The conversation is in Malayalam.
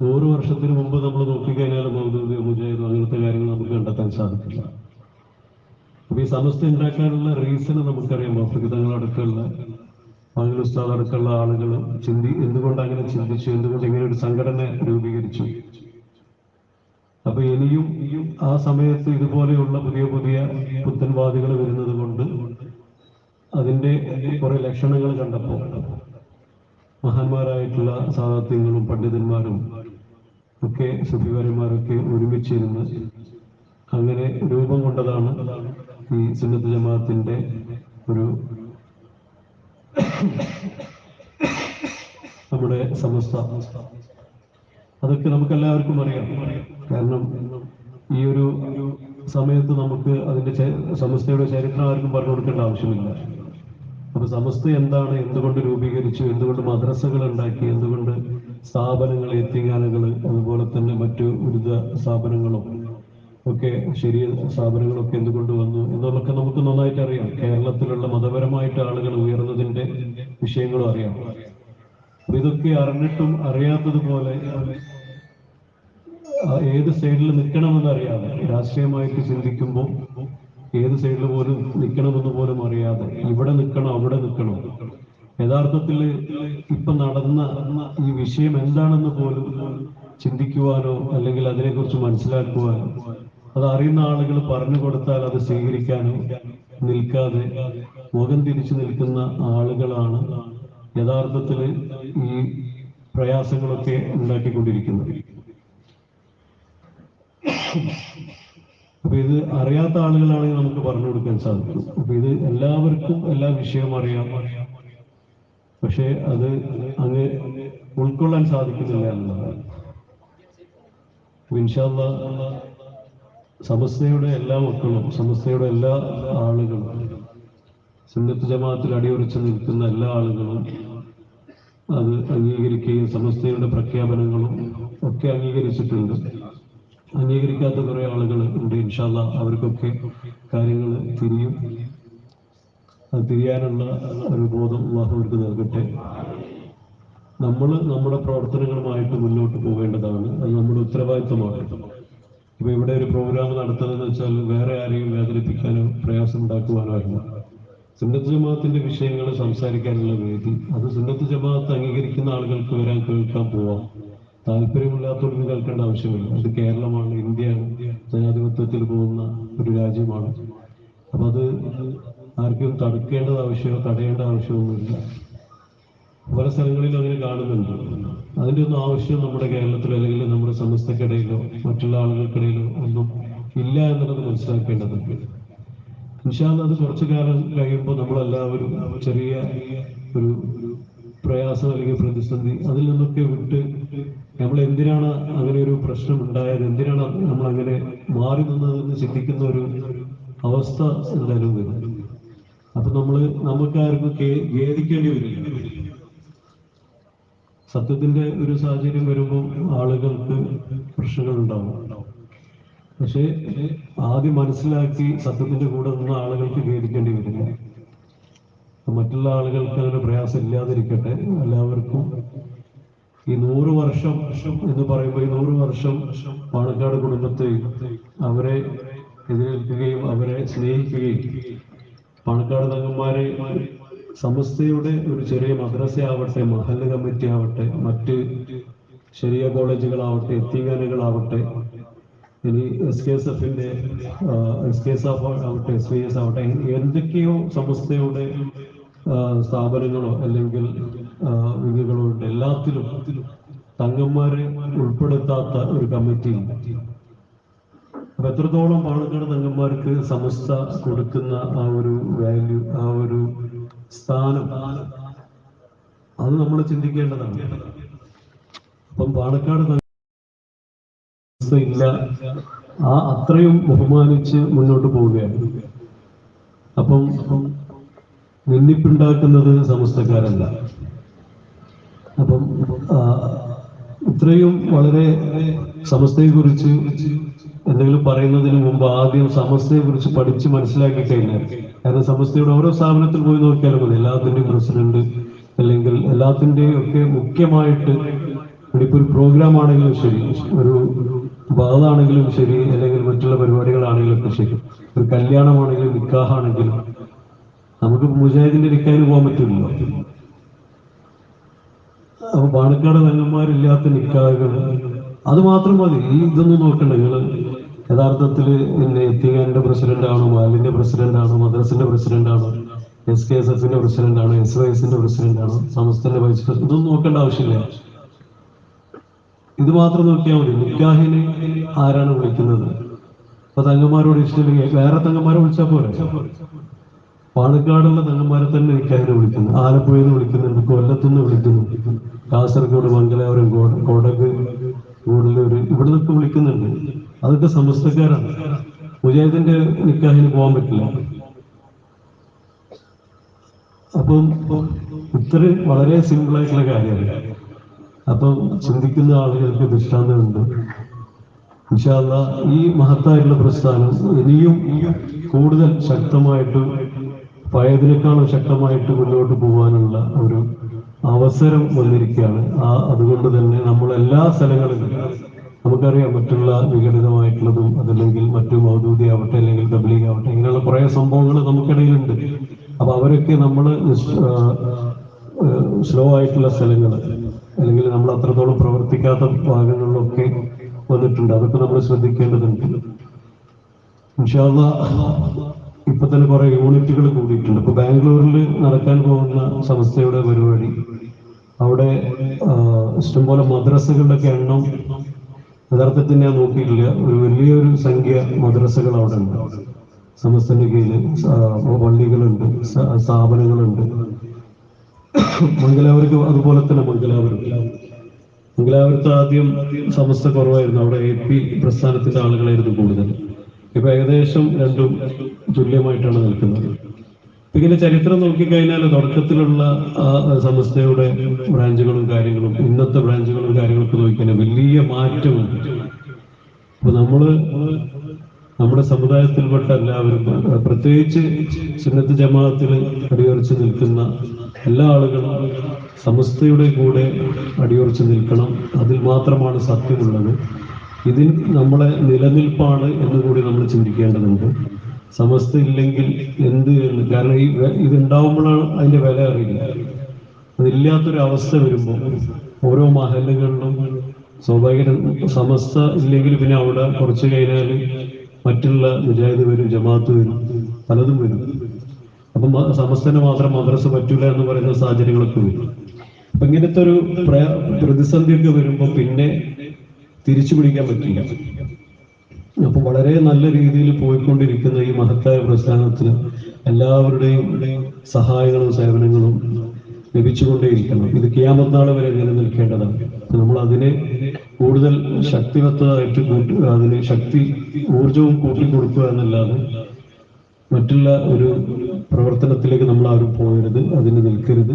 നൂറ് വർഷത്തിന് മുമ്പ് നമ്മൾ നോക്കിക്കഴിഞ്ഞാൽ മൗദൂദ് മുജാഹിദ് അങ്ങനത്തെ കാര്യങ്ങൾ നമുക്ക് കണ്ടെത്താൻ സാധിക്കില്ല. അപ്പൊ ഈ സമസ്ത ഉണ്ടാക്കാനുള്ള റീസൺ നമുക്കറിയാം. വാഫിതങ്ങളടക്കമുള്ള അങ്ങനെ ഉസ്താദ് അടക്കമുള്ള ആളുകൾ ചിന്തി എന്തുകൊണ്ട് അങ്ങനെ ചിന്തിച്ചു? എന്തുകൊണ്ട് ഇങ്ങനെ ഒരു സംഘടന രൂപീകരിച്ചു? അപ്പൊ ഇനിയും ആ സമയത്ത് ഇതുപോലെയുള്ള പുതിയ പുതിയ പുത്തൻവാദികൾ വരുന്നത് കൊണ്ട് അതിന്റെ കുറെ ലക്ഷണങ്ങൾ കണ്ടപ്പോൾ മഹാന്മാരായിട്ടുള്ള സാധാത്യങ്ങളും പണ്ഡിതന്മാരും ഒക്കെ സുഫികാരന്മാരൊക്കെ ഒരുമിച്ചിരുന്ന് അങ്ങനെ രൂപം കൊണ്ടതാണ് ഈ സുന്നത്ത് ജമാഅത്തിന്റെ ഒരു നമ്മുടെ സമസ്ത. അതൊക്കെ നമുക്ക് എല്ലാവർക്കും അറിയാം. കാരണം ഈ ഒരു സമയത്ത് നമുക്ക് അതിന്റെ സമസ്തയുടെ ചരിത്രം ആർക്കും പറഞ്ഞു കൊടുക്കേണ്ട ആവശ്യമില്ല. അപ്പൊ സമസ്ത എന്താണ് എന്തുകൊണ്ട് രൂപീകരിച്ചു എന്തുകൊണ്ട് മദ്രസകൾ ഉണ്ടാക്കി എന്തുകൊണ്ട് സ്ഥാപനങ്ങൾ എത്തിക്കാനുകൾ അതുപോലെ തന്നെ മറ്റു ബിരുദ സ്ഥാപനങ്ങളും ഒക്കെ ശരി സ്ഥാപനങ്ങളൊക്കെ എന്തുകൊണ്ട് വന്നു എന്നുള്ളതൊക്കെ നമുക്ക് നന്നായിട്ട് അറിയാം. കേരളത്തിലുള്ള മതപരമായിട്ട് ആളുകൾ ഉയർന്നതിന്റെ വിഷയങ്ങളും അറിയാം. ഇതൊക്കെ അറിഞ്ഞിട്ടും അറിയാത്തതുപോലെ ഏത് സൈഡിൽ നിൽക്കണമെന്ന് അറിയാതെ രാഷ്ട്രീയമായിട്ട് ചിന്തിക്കുമ്പോൾ ഏത് സൈഡിൽ പോലും നിൽക്കണമെന്ന് പോലും അറിയാതെ ഇവിടെ നിൽക്കണോ അവിടെ നിൽക്കണോ? യഥാർത്ഥത്തിൽ ഇപ്പൊ നടന്ന ഈ വിഷയം എന്താണെന്ന് പോലും ചിന്തിക്കുവാനോ അല്ലെങ്കിൽ അതിനെക്കുറിച്ച് മനസ്സിലാക്കുവാനോ അത് അറിയുന്ന ആളുകൾ പറഞ്ഞു കൊടുത്താൽ അത് സ്വീകരിക്കാനോ നിൽക്കാതെ മുഖം തിരിച്ചു നിൽക്കുന്ന ആളുകളാണ് യഥാർത്ഥത്തിൽ ഈ പ്രയാസങ്ങളൊക്കെ ഉണ്ടാക്കിക്കൊണ്ടിരിക്കുന്നത്. അപ്പൊ ഇത് അറിയാത്ത ആളുകളാണെങ്കിൽ നമുക്ക് പറഞ്ഞു കൊടുക്കാൻ സാധിക്കും. അപ്പൊ ഇത് എല്ലാവർക്കും എല്ലാ വിഷയവും അറിയാം. പക്ഷെ അത് അങ്ങ് ഉൾക്കൊള്ളാൻ സാധിക്കുന്നില്ല എന്നുള്ളതാണ്. സമസ്തയുടെ എല്ലാ മക്കളും സമസ്തയുടെ എല്ലാ ആളുകളും സുന്നത്ത് ജമാഅത്തിൽ അടിയുറച്ച് നിൽക്കുന്ന എല്ലാ ആളുകളും അത് അംഗീകരിക്കുകയും സമസ്തയുടെ പ്രഖ്യാപനങ്ങളും ഒക്കെ അംഗീകരിച്ചിട്ടുണ്ട്. അംഗീകരിക്കാത്ത കുറെ ആളുകൾ ഉണ്ട് ഇൻഷാല്ല അവർക്കൊക്കെ കാര്യങ്ങൾ തിരിയും. തിരിയാനുള്ള ഒരു ബോധം അള്ളാഹു അവർക്ക് നൽകട്ടെ. നമ്മൾ നമ്മുടെ പ്രവർത്തനങ്ങളുമായിട്ട് മുന്നോട്ട് പോകേണ്ടതാണ് അത് നമ്മുടെ ഉത്തരവാദിത്വമാണ്. ഇപ്പൊ ഇവിടെ ഒരു പ്രോഗ്രാം നടത്തുന്നതെന്ന് വെച്ചാൽ വേറെ ആരെയും വേദനിപ്പിക്കാനോ പ്രയാസം ഉണ്ടാക്കുവാനോ അല്ല. സുന്നത്ത് ജമാഅത്തിന്റെ വിഷയങ്ങൾ സംസാരിക്കാനുള്ള വേദി. അത് സുന്നത്ത് ജമാഅത്ത് അംഗീകരിക്കുന്ന ആളുകൾക്ക് വരാൻ കേൾക്കാൻ പോവാം. താല്പര്യമില്ലാത്തവർക്ക് കേൾക്കേണ്ട ആവശ്യമില്ല. അത് കേരളമാണ് ഇന്ത്യയാണ് ജനാധിപത്യത്തിൽ പോകുന്ന ഒരു രാജ്യമാണ്. അപ്പൊ അത് ആർക്കും തടുക്കേണ്ടത് ആവശ്യമോ തടയേണ്ട ആവശ്യമൊന്നുമില്ല. പല സ്ഥലങ്ങളിലും അങ്ങനെ കാണുന്നുണ്ട്. അതിന്റെ ഒന്നും ആവശ്യം നമ്മുടെ കേരളത്തിലോ അല്ലെങ്കിൽ നമ്മുടെ സമസ്തക്കിടയിലോ മറ്റുള്ള ആളുകൾക്കിടയിലോ ഒന്നും ഇല്ല എന്നുള്ളത് മനസ്സിലാക്കേണ്ടതുണ്ട്. ഇൻഷാല്ല അത് കുറച്ചു കാലം കഴിയുമ്പോൾ നമ്മളെല്ലാവരും ചെറിയ ഒരു പ്രയാസം അല്ലെങ്കിൽ പ്രതിസന്ധി അതിൽ നിന്നൊക്കെ വിട്ട് നമ്മൾ എന്തിനാണ് അങ്ങനെ ഒരു പ്രശ്നം ഉണ്ടായത്? എന്തിനാണ് നമ്മൾ അങ്ങനെ മാറി നിന്നതെന്ന് ചിന്തിക്കുന്ന ഒരു അവസ്ഥ എന്തായാലും വരും. അപ്പൊ നമ്മൾ നമുക്ക് ആർക്കും ഖേദിക്കേണ്ടി വരില്ല. സത്യത്തിന്റെ ഒരു സാഹചര്യം വരുമ്പോൾ ആളുകൾക്ക് പ്രശ്നങ്ങൾ ഉണ്ടാവും പക്ഷേ ആദ്യം മനസ്സിലാക്കി സത്യത്തിന്റെ കൂടെ നിന്ന ആളുകൾക്ക് ഖേദിക്കേണ്ടി വരില്ല. മറ്റുള്ള ആളുകൾക്ക് അങ്ങനെ പ്രയാസം ഇല്ലാതിരിക്കട്ടെ. എല്ലാവർക്കും ഈ നൂറ് വർഷം എന്ന് പറയുമ്പോൾ ഈ നൂറ് വർഷം പാണക്കാട് കുടുംബത്തെ അവരെ എതിരേൽക്കുകയും അവരെ സ്നേഹിക്കുകയും പാണക്കാട് തങ്ങന്മാരെ സമസ്തയുടെ ഒരു ചെറിയ മദ്രസ ആവട്ടെ മഹല്ല കമ്മിറ്റി ആവട്ടെ മറ്റ് ശരിയ കോളേജുകളാവട്ടെ എത്തിങ്ങാനുകളാവട്ടെ ഇനി എസ് കെ എസ് എഫിന്റെ എസ് കെ എസ് എഫ് ആവട്ടെ എസ് വി എസ് ആവട്ടെ എന്തൊക്കെയോ സമസ്തയുടെ സ്ഥാപനങ്ങളോ അല്ലെങ്കിൽ വിധികളോ ഉണ്ട്. എല്ലാത്തിലും തങ്ങന്മാരെ ഉൾപ്പെടുത്താത്ത ഒരു കമ്മിറ്റി അപ്പൊ എത്രത്തോളം പാണക്കാട് തങ്ങന്മാർക്ക് സമസ്ത കൊടുക്കുന്ന ആ ഒരു വാല്യൂ ആ ഒരു സ്ഥാനം? അത് നമ്മൾ ചിന്തിക്കേണ്ടതാണ്. അപ്പം പാലക്കാട് ഇല്ല ആ അത്രയും ബഹുമാനിച്ച് മുന്നോട്ട് പോവുകയാണ്. അപ്പം നിന്നിപ്പുണ്ടാക്കുന്നത് സമസ്തക്കാരല്ല. അപ്പം ഇത്രയും വളരെ സമസ്തയെ കുറിച്ച് എന്തെങ്കിലും പറയുന്നതിന് മുമ്പ് ആദ്യം സമസ്തയെ കുറിച്ച് പഠിച്ച് മനസ്സിലാക്കി കഴിഞ്ഞാൽ. കാരണം സമസ്തയുടെ ഓരോ സ്ഥാപനത്തിൽ പോയി നോക്കിയാലും മതി. എല്ലാത്തിന്റെയും പ്രസിഡന്റ് അല്ലെങ്കിൽ എല്ലാത്തിന്റെയും ഒക്കെ മുഖ്യമായിട്ട് ഇനിയിപ്പോ ഒരു പ്രോഗ്രാം ആണെങ്കിലും ശരി. ഒരു ബാധാണെങ്കിലും ശരി. അല്ലെങ്കിൽ മറ്റുള്ള പരിപാടികളാണെങ്കിലും ഒക്കെ ശരി. ഒരു കല്യാണമാണെങ്കിലും നിക്കാഹാണെങ്കിലും നമുക്ക് മുജാഹിദിന്റെ നിക്കാഹിന് പോകാൻ പറ്റില്ലല്ലോ. അപ്പൊ പാണക്കാട് തങ്ങന്മാരില്ലാത്ത നിക്കാഹുകൾ അത് മാത്രം മതി. ഈ ഇതൊന്നും നോക്കണ്ട. നിങ്ങൾ യഥാർത്ഥത്തിൽ പിന്നെ എത്തിങ്ങാന്റെ പ്രസിഡന്റ് ആണോ മാലിന്റെ പ്രസിഡന്റ് ആണോ മദ്രസിന്റെ പ്രസിഡന്റ് ആണോ എസ് കെ എസ് എഫിന്റെ പ്രസിഡന്റ് ആണോ എസ് വൈ എസിന്റെ പ്രസിഡന്റ് ആണോ സമസ്തന്റെ വൈസ് പ്രസിഡന്റ് ഇതൊന്നും നോക്കേണ്ട ആവശ്യമില്ല. ഇത് മാത്രം നോക്കിയാൽ മതി. നിക്കാഹിന് ആരാണ് വിളിക്കുന്നത്? അപ്പൊ തങ്ങന്മാരോട് ഇഷ്ടമില്ലെങ്കിൽ വേറെ തങ്ങന്മാരെ വിളിച്ചാൽ പോരെ? പാണക്കാടുള്ള തങ്ങന്മാരെ തന്നെ നിക്കാഹിന് വിളിക്കുന്നു. ആലപ്പുഴയിൽ നിന്ന് വിളിക്കുന്നുണ്ട് കൊല്ലത്തുനിന്ന് വിളിക്കുന്നു. കാസർഗോഡ് മംഗലാപുരം കോടക് കൂടുതൽ ഇവിടെ നിന്നൊക്കെ വിളിക്കുന്നുണ്ട്. അതൊക്കെ സമസ്തക്കാരാണ്. മുജാഹിദിന്റെ നിക്കാഹിന് പോകാൻ പറ്റില്ല. അപ്പം ഇത്ര വളരെ സിമ്പിൾ ആയിട്ടുള്ള കാര്യമാണ്. അപ്പം ചിന്തിക്കുന്ന ആളുകൾക്ക് ദൃഷ്ടാന്തമുണ്ട്. വിശാല ഈ മഹത്തായിട്ടുള്ള പ്രസ്ഥാനം ഇനിയും കൂടുതൽ ശക്തമായിട്ട് പഴയതിനേക്കാളും ശക്തമായിട്ട് മുന്നോട്ട് പോകാനുള്ള ഒരു അവസരം വന്നിരിക്കുകയാണ്. ആ അതുകൊണ്ട് തന്നെ നമ്മൾ എല്ലാ സ്ഥലങ്ങളിലും നമുക്കറിയാം മറ്റുള്ള വിഘടിതമായിട്ടുള്ളതും അതല്ലെങ്കിൽ മറ്റു മൗദൂദി ആവട്ടെ അല്ലെങ്കിൽ തബ്ലീഗ് ആവട്ടെ ഇങ്ങനെയുള്ള കുറേ സംഭവങ്ങൾ നമുക്കിടയിലുണ്ട്. അപ്പൊ അവരൊക്കെ നമ്മൾ സ്ലോ ആയിട്ടുള്ള സ്ഥലങ്ങൾ അല്ലെങ്കിൽ നമ്മൾ അത്രത്തോളം പ്രവർത്തിക്കാത്ത ഭാഗങ്ങളിലൊക്കെ വന്നിട്ടുണ്ട്. അതൊക്കെ നമ്മൾ ശ്രദ്ധിക്കേണ്ടതുണ്ട്. ഇപ്പൊ തന്നെ കുറെ യൂണിറ്റുകൾ കൂടിയിട്ടുണ്ട്. ഇപ്പൊ ബാംഗ്ലൂരിൽ നടക്കാൻ പോകുന്ന സംസ്ഥയുടെ പരിപാടി അവിടെ ഇഷ്ടംപോലെ മദ്രസകളുടെ എണ്ണം യഥാർത്ഥത്തിൽ ഞാൻ നോക്കിയിട്ടില്ല. ഒരു വലിയൊരു സംഖ്യ മദ്രസകൾ അവിടെ ഉണ്ട്. സമസ്തന്റെ കീഴിൽ പള്ളികളുണ്ട് സ്ഥാപനങ്ങളുണ്ട്. മംഗലാപുരക്ക് അതുപോലെ തന്നെ മംഗലാപുരം. മംഗലാപുരത്ത് ആദ്യം സമസ്ത കുറവായിരുന്നു. അവിടെ എ പി പ്രസ്ഥാനത്തിന്റെ ആളുകളായിരുന്നു കൂടുതൽ. ഇപ്പൊ ഏകദേശം രണ്ടും തുല്യമായിട്ടാണ് നിൽക്കുന്നത്. ഇങ്ങനെ ചരിത്രം നോക്കിക്കഴിഞ്ഞാൽ തുടക്കത്തിലുള്ള സംസ്ഥയുടെ ബ്രാഞ്ചുകളും കാര്യങ്ങളും ഇന്നത്തെ ബ്രാഞ്ചുകളും കാര്യങ്ങളൊക്കെ നോക്കിക്കഴിഞ്ഞാൽ വലിയ മാറ്റമുണ്ട് അപ്പൊ നമ്മൾ നമ്മുടെ സമുദായത്തിൽപ്പെട്ട എല്ലാവരും പ്രത്യേകിച്ച് സുന്നത്ത് ജമാഅത്തിൽ അടിയുറച്ച് നിൽക്കുന്ന എല്ലാ ആളുകളും സമസ്തയുടെ കൂടെ അടിയുറച്ച് നിൽക്കണം. അതിൽ മാത്രമാണ് സത്യമുള്ളത്. ഇതിൽ നമ്മളെ നിലനിൽപ്പാണ് എന്ന് കൂടി നമ്മൾ ചിന്തിക്കേണ്ടതുണ്ട്. സമസ്ത ഇല്ലെങ്കിൽ എന്ത് കാരണം ഈ ഇതുണ്ടാവുമ്പോഴാണ് അതിന്റെ വില അറിയില്ല. അതില്ലാത്തൊരു അവസ്ഥ വരുമ്പോൾ ഓരോ മഹലുകളിലും സ്വാഭാവിക സമസ്ത ഇല്ലെങ്കിൽ പിന്നെ അവിടെ കുറച്ച് കഴിഞ്ഞാൽ മറ്റുള്ള മുജാഹിദ് വരും ജമാഅത്ത് വരും പലതും വരും. അപ്പം സമസ്തന് മാത്രം മദ്രസ പറ്റൂല എന്ന് പറയുന്ന സാഹചര്യങ്ങളൊക്കെ വരും. അപ്പൊ ഇങ്ങനത്തെ ഒരു പ്ര- പ്രതിസന്ധിയൊക്കെ വരുമ്പോൾ പിന്നെ തിരിച്ചു പിടിക്കാൻ പറ്റില്ല. അപ്പൊ വളരെ നല്ല രീതിയിൽ പോയിക്കൊണ്ടിരിക്കുന്ന ഈ മഹത്തായ പ്രസ്ഥാനത്തിന് എല്ലാവരുടെയും സഹായങ്ങളും സേവനങ്ങളും ലഭിച്ചുകൊണ്ടേയിരിക്കണം. ഇത് കിയാമത്ത് നാൾ വരെ നിലനിൽക്കേണ്ടതാണ് നമ്മൾ അതിനെ കൂടുതൽ ശക്തിവത്തായിട്ട് കൂട്ടി അതിന് ശക്തി ഊർജവും കൂട്ടിക്കൊടുക്കുക എന്നല്ലാതെ മറ്റുള്ള ഒരു പ്രവർത്തനത്തിലേക്ക് നമ്മൾ ആരും പോകരുത് അതിന് നിൽക്കരുത്.